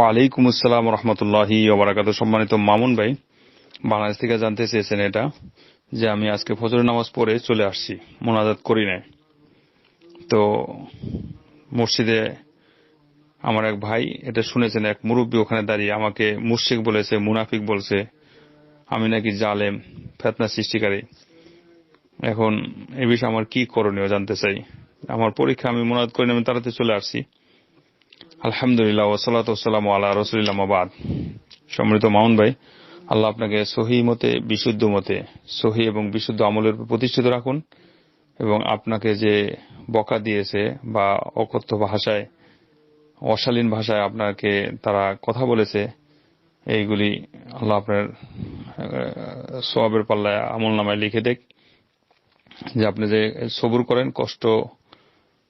ওয়ালাইকুম আসসালাম রহমতুল্লাহি ওবরাকাত সম্মানিত মামুন ভাই, বাংলাদেশ থেকে জানতে চেয়েছেন এটা, যে আমি আজকে ফজর নামাজ পড়ে চলে আসছি, মোনাজাত করি নাই। তো মসজিদে আমার এক ভাই এটা শুনেছেন, এক মুরব্বী ওখানে দাঁড়িয়ে আমাকে মুর্শিক বলেছে, মুনাফিক বলছে, আমি নাকি জালেম, ফেতনা সৃষ্টিকারী। এখন এ বিষয়ে আমার কি করণীয় জানতে চাই। আমার পরীক্ষা আমি মোনাজাত করি না আমি তাড়াতাড়ি চলে আসছি। আলহামদুলিল্লাহ ওসালাত ওসালাম আল্লাহ রসুলিল্লাহ মাবাদ সম্মানিত মাউন ভাই, আল্লাহ আপনাকে সহি মতে, বিশুদ্ধ মতে, সহি এবং বিশুদ্ধ আমলের প্রতিষ্ঠিত রাখুন এবং আপনাকে যে বকা দিয়েছে বা অকথ্য ভাষায়, অশালীন ভাষায় আপনাকে তারা কথা বলেছে, এইগুলি আল্লাহ আপনার সোয়াবের পাল্লায় আমল নামায় লিখে দেখ, যে আপনি যে সবুর করেন, কষ্ট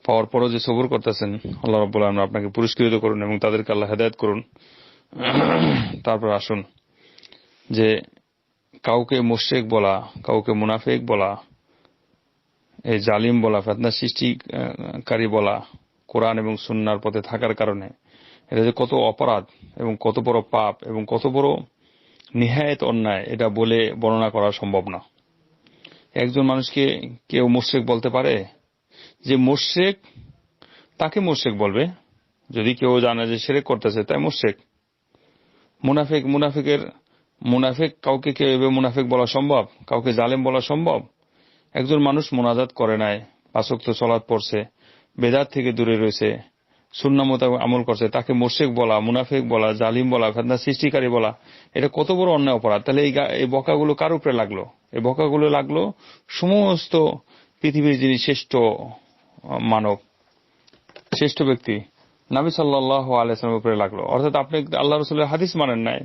পাওয়ার পরও যে সবর করতেছেন, আল্লাহ রব্বুল আলম আপনাকে পুরস্কৃত করুন এবং তাদেরকে আল্লাহ হেদায়ত করুন। তারপর আসুন, যে কাউকে মুশেক বলা, কাউকে মুনাফেক বলা, এই জালিম বলা, ফেতনা সৃষ্টিকারী বলা, কোরআন এবং সুন্নার পথে থাকার কারণে, এটা যে কত অপরাধ এবং কত বড় পাপ এবং কত বড় নিহায়ত অন্যায়, এটা বলে বর্ণনা করা সম্ভব না। একজন মানুষকে কেউ মুশেক বলতে পারে? যে মোর্শেক তাকে মোর্শেক বলবে। যদি কেউ জানে যে সেরেক করতেছে, তাই মোর্শেক মুনাফেক, মুনাফেকের, মুনাফেক কাউকে কেউ মুনাফেক বলা সম্ভব? কাউকে জালেম বলা সম্ভব? একজন মানুষ মোনাজাত করে নাই পাশক্ত চলাৎ পড়ছে, বেদাত থেকে দূরে রয়েছে মোতাবেক আমল করছে, তাকে মোর্শেক বলা, মুনাফেক বলা, জালিম বলা ফেদনা সৃষ্টিকারী বলা, এটা কত বড় অন্যায় অপরাধ? তাহলে এই বকাগুলো কার উপরে লাগল? এই বকাগুলো লাগল সমস্ত পৃথিবীর যিনি শ্রেষ্ঠ মানব, শ্রেষ্ঠ ব্যক্তি, নাবি সাল্লাহ আলাইসলামের উপরে লাগল। অর্থাৎ আপনি আল্লাহ রসুলের হাদিস মানেন নাই।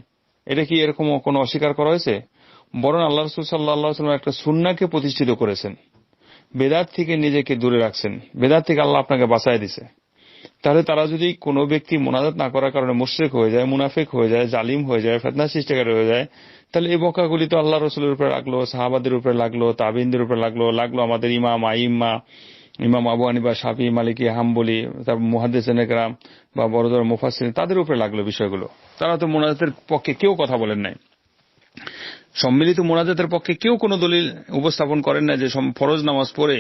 এটা কি এরকম কোনো অস্বীকার করা হয়েছে? বরং আল্লাহ রসুল সাল্লাহ একটা সুন্নাকে প্রতিষ্ঠিত করেছেন। বেদাত থেকে নিজেকে দূরে রাখছেন। বেদাত থেকে আল্লাহ আপনাকে বাঁচাই দিছে। তাহলে তারা যদি কোনো ব্যক্তি মোনাজাত না করার কারণে মুশ্রেক হয়ে যায়, মুনাফেক হয়ে যায়, জালিম হয়ে যায় ফেতনা সৃষ্টিকারী হয়ে যায়, তাহলে এই বকাগুলি তো আল্লাহ রসুলের উপরে লাগল, সাহাবাদের উপরে লাগল, তাবিনদের উপরে লাগল লাগল আমাদের ইমাম, আইম্মা ইমাম আবু আনিবা সাফি মালিকি, হাম্বলি, তারপর মুহাদ্দিস একরাম বা বড়দর মুফাসিন তাদের উপরে লাগল বিষয়গুলো। তারা তো মোনাজাতের পক্ষে কেউ কথা বলেন নাই। সম্মিলিত মোনাজাতের পক্ষে কেউ কোনো দলিল উপস্থাপন করেন না যে ফরজ নামাজ পড়ে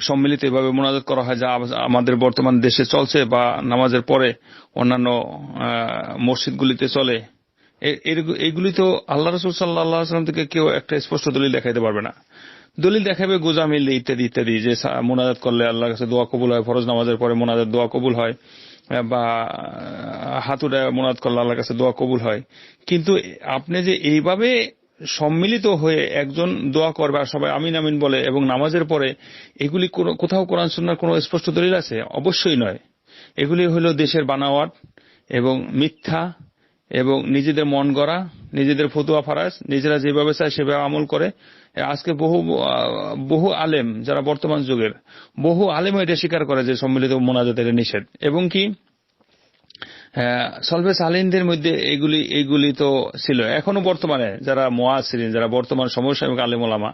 সম্মিলিত এভাবে মোনাজাত করা হয় যা আমাদের বর্তমান দেশে চলছে বা নামাজের পরে অন্যান্য মসজিদগুলিতে চলে। এইগুলি তো আল্লাহ রসুল সাল্লাহ আসলাম থেকে কেউ একটা স্পষ্ট দলিল দেখাইতে পারবে না। দলিল দেখাবে, গোজামিল ইত্যাদি ইত্যাদি, যে মোনাজাত করলে আল্লাহর কাছে দোয়া কবুল হয়, ফরজ নামাজের পরে মোনাজাত দোয়া কবুল হয় বা হাতুড়া মোনাজাত করলে আল্লাহর কাছে দোয়া কবুল হয়। কিন্তু আপনি যে এইভাবে সম্মিলিত হয়ে একজন দোয়া করবে, আর সবাই আমিন আমিন বলে, এবং নামাজের পরে এগুলি কোথাও কোরআন সুন্নার কোনো স্পষ্ট দলিল আছে? অবশ্যই নয়। এগুলি হল দেশের বানাওয়াট এবং মিথ্যা এবং নিজেদের মন গড়া, নিজেদের ফতুয়া ফারাজ নিজেরা যেভাবে চায় সেভাবে আমল করে আজকে বহু বহু আলেম যারা বর্তমান যুগের, বহু আলেম এটা স্বীকার করে যে সম্মিলিত মোনাজাত এটা নিষেধ। এবং কি সলভেস আলিনদের মধ্যে এগুলি এগুলি তো ছিল। এখনও বর্তমানে যারা মোয়াসিরিন যারা বর্তমান সমসাময়িক আলেম ওলামা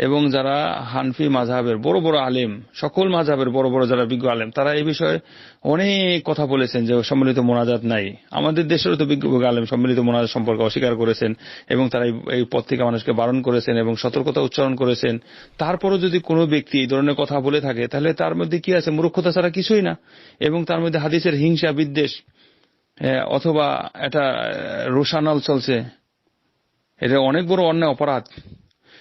এবং যারা হানফি মাঝহাবের বড় বড় আলেম, সকল মাঝহাবের বড় বড় যারা বিজ্ঞ আলেম, তারা এই বিষয়ে অনেক কথা বলেছেন যে সম্মিলিত মোনাজাত নাই। আমাদের দেশেরও তো বিজ্ঞ আলেম সম্মিলিত মোনাজাত সম্পর্কে অস্বীকার করেছেন এবং তারা এই পথ থেকে মানুষকে বারণ করেছেন এবং সতর্কতা উচ্চারণ করেছেন। তারপরও যদি কোনো ব্যক্তি এই ধরনের কথা বলে থাকে, তাহলে তার মধ্যে কি আছে? মূর্খতা ছাড়া কিছুই না। এবং তার মধ্যে হাদিসের হিংসা, বিদ্বেষ অথবা একটা রোশানল চলছে। এটা অনেক বড় অন্যায় অপরাধ।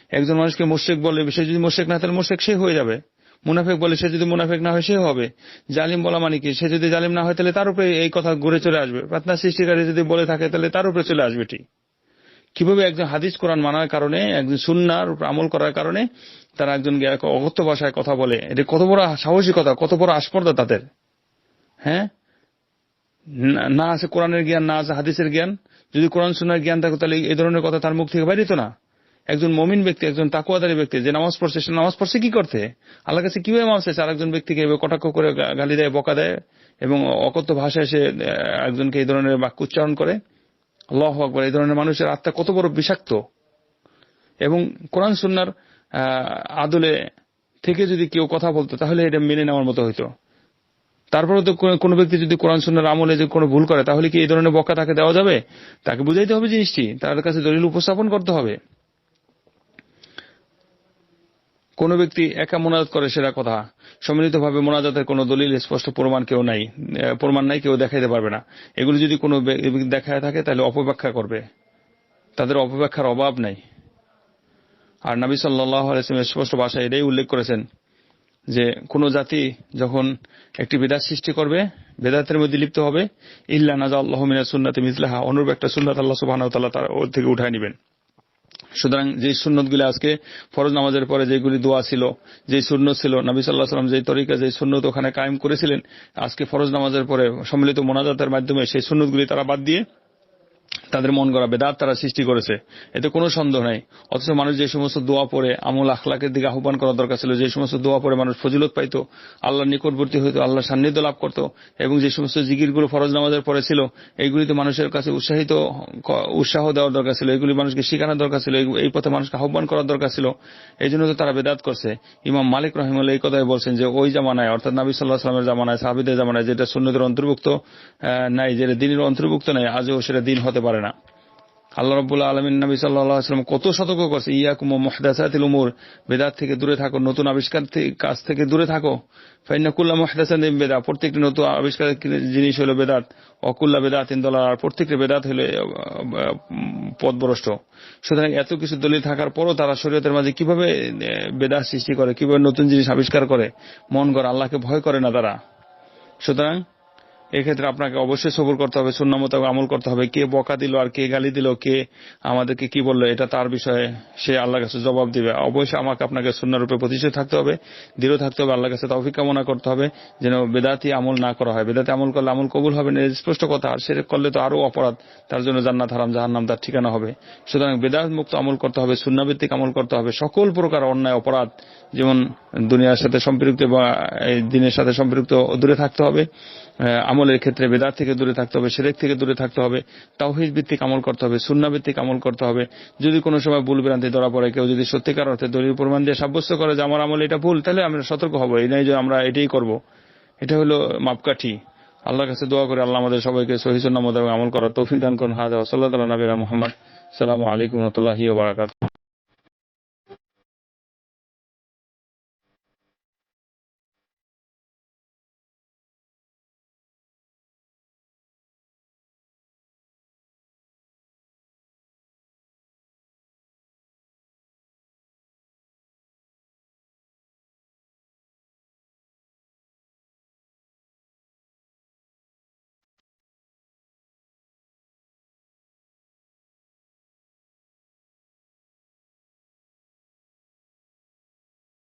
একজন মানুষকে মোশেক বলে সে যদি মোশেক না, তাহলে মোশেক সে হয়ে যাবে। মুনাফেক বলে সে যদি মুনাফেক না হয়, সে হবে। জালিম বলা মানে কি? সে যদি জালিম না হয়, তাহলে তার উপরে এই কথা ঘুরে চলে আসবে। প্রার্থনা সৃষ্টিকারী যদি বলে থাকে, তাহলে তার উপরে চলে আসবে ঠিক। কীভাবে একজন হাদিস কোরআন মানার কারণে, একজন সুন্নার আমল করার কারণে, তারা একজন অগত্য ভাষায় কথা বলে? এটা কত বড় সাহসিকতা, কত বড় আস্পর্ধা তাদের। হ্যাঁ? না আছে কোরআনের জ্ঞান, না আছে হাদিসের জ্ঞান। যদি কোরআন সুনার জ্ঞান থাকে, তাহলে এই ধরনের কথা তার মুখ থেকে বাইরিত না। একজন মমিন ব্যক্তি, একজন তাকুয়াদারি ব্যক্তি যে নামাজ পড়ছে, সে নামাজ পড়ছে কি করতে? আল্লাহ কাছে কীভাবে মানছে আর একজন ব্যক্তিকে কটাক্ষ করে গালি দেয়, বকা দেয় এবং অকথ্য ভাষায় সে একজনকে এই ধরনের বাক্য উচ্চারণ করে? আল্লাহ আকবর, এই ধরনের মানুষের আত্মা কত বড় বিষাক্ত? এবং কোরআন সুন্নার আদলে থেকে যদি কেউ কথা বলতো, তাহলে এটা মেনে নেওয়ার মতো হইতো। তারপরে তো কোনো- ব্যক্তি যদি কোরআন সুন্নার আমলে যে কোনো ভুল করে, তাহলে কি এই ধরনের বক্কা তাকে দেওয়া যাবে? তাকে বুঝাইতে হবে জিনিসটি। তার কাছে দলিল উপস্থাপন করতে হবে। কোন ব্যক্তি একা মোনাজাত করে সেটা কথা। সম্মিলিতভাবে মোনাজাতের কোনো দলিল, স্পষ্ট প্রমাণ কেউ নাই। প্রমাণ নাই, কেউ দেখাইতে পারবে না। এগুলো যদি কোনো দেখায় থাকে, তাহলে অপব্যাখ্যা করবে। তাদের অপব্যাখ্যার অভাব নাই। আর নবী সাল্লাহ স্পষ্ট ভাষায় এটাই উল্লেখ করেছেন যে, কোন জাতি যখন একটি বেদাত সৃষ্টি করবে, বেদাতের মধ্যে লিপ্ত হবে, ইল্লা নাজা আল্লাহ মিনা সুন্নাতে মিজলাহা অনুরূপ একটা সুন্নাত আল্লাহ সুবাহ তার ওর থেকে উঠায় নেবেন। সুতরাং যে সুন্নতগুলি আজকে ফরজ নামাজের পরে যেগুলি দোয়া ছিল যে সুন্নত ছিল, নবী সাল্লাহ সাল্লাম যে তরিকা যে সুন্নত ওখানে কায়েম করেছিলেন, আজকে ফরজ নামাজের পরে সম্মিলিত মোনাজাতের মাধ্যমে সেই সুন্নতগুলি তারা বাদ দিয়ে তাদের মন গড়া বেদাত তারা সৃষ্টি করেছে। এতে কোনো সন্দেহ নাই। অথচ মানুষ যে সমস্ত দোয়া পড়ে, আমল আখলাকের দিকে আহ্বান করা দরকার ছিল, যে সমস্ত দোয়া পড়ে মানুষ ফজিলত পাইত, আল্লাহর নিকটবর্তী হইতো, আল্লাহর সান্নিধ্য লাভ করত, এবং যে সমস্ত জিকিরগুলো ফরজ নামাজের পরে ছিল, এইগুলিতে মানুষের কাছে উৎসাহিত উৎসাহ দেওয়ার দরকার ছিল, এগুলি মানুষকে শেখানোর দরকার ছিল, এই- পথে মানুষকে আহ্বান করার দরকার ছিল। এই জন্য তো তারা বেদাত করছে। ইমাম মালিক রহিমুল্লাহ এই কথাই বলছেন যে, ওই জামানায়, অর্থাৎ নবী সাল্লাহ সাল্লামের জামানায়, সাহাবিদের জামানায় যেটা সুন্নতের অন্তর্ভুক্ত নাই, যেটা দিনের অন্তর্ভুক্ত নাই, আজও সেটা দিন হতে পারে না। আল্লাহ রব্বুল্লাহ আলমিন নবী সাল্লাম কত সতর্ক করছে, ইয়াকুম মহদাসাতিল উমুর, বেদাত থেকে দূরে থাকো, নতুন আবিষ্কার কাজ থেকে দূরে থাকো। ফাইনাকুল্লাহ মহদাসান বেদা প্রত্যেকটি নতুন আবিষ্কার জিনিস হলো বেদাত। অকুল্লা বেদাত ইন্দোলা আর প্রত্যেকটি বেদাত হলো পদভ্রষ্ট সুতরাং এত কিছু দলিল থাকার পরও তারা শরীয়তের মাঝে কীভাবে বেদাত সৃষ্টি করে, কীভাবে নতুন জিনিস আবিষ্কার করে, মন করে আল্লাহকে ভয় করে না তারা। সুতরাং এক্ষেত্রে আপনাকে অবশ্যই সবর করতে হবে শূন্য মোতাবেক আমল করতে হবে। কে বকা দিল আর কে গালি দিল, কে আমাদেরকে কি বলল, এটা তার বিষয়ে সে আল্লাহ কাছে জবাব দিবে। অবশ্যই আমাকে আপনাকে শূন্যরূপে প্রতিষ্ঠিত থাকতে হবে, দৃঢ় থাকতে হবে, আল্লাহর কাছে তৌফিক কামনা করতে হবে, যেন বেদাতি আমল না করা হয়। বেদাতি আমল করলে আমল কবুল হবে না স্পষ্ট কথা। আর সেটা করলে তো আরও অপরাধ, তার জন্য জান্নাত হারাম জাহার জাহান্নাম তার ঠিকানা হবে। সুতরাং বেদাত মুক্ত আমল করতে হবে শূন্যভিত্তিক আমল করতে হবে। সকল প্রকার অন্যায়, অপরাধ, যেমন দুনিয়ার সাথে সম্পৃক্ত বা এই দিনের সাথে সম্পৃক্ত, দূরে থাকতে হবে। আমলের ক্ষেত্রে বেদাত থেকে দূরে থাকতে হবে, সেরেক থেকে দূরে থাকতে হবে, তাওহিদ ভিত্তিক আমল করতে হবে, সুন্না ভিত্তিক আমল করতে হবে। যদি কোনো সময় ভুল ভ্রান্তি ধরা পড়ে, কেউ যদি সত্যিকার অর্থে দলিল প্রমাণ দিয়ে সাব্যস্ত করে যে আমার আমল এটা ভুল, তাহলে আমরা সতর্ক হব। এই নয় যে আমরা এটাই করব। এটা হলো মাপকাঠি। আল্লাহর কাছে দোয়া করে আল্লাহ আমাদের সবাইকে সহিসন্না মোতাবেক আমল করার তৌফিক দান করুন। হাজা সাল্লাহ নবীরা মোহাম্মদ। সালামু আলাইকুম রহমতুল্লাহি বারাকাত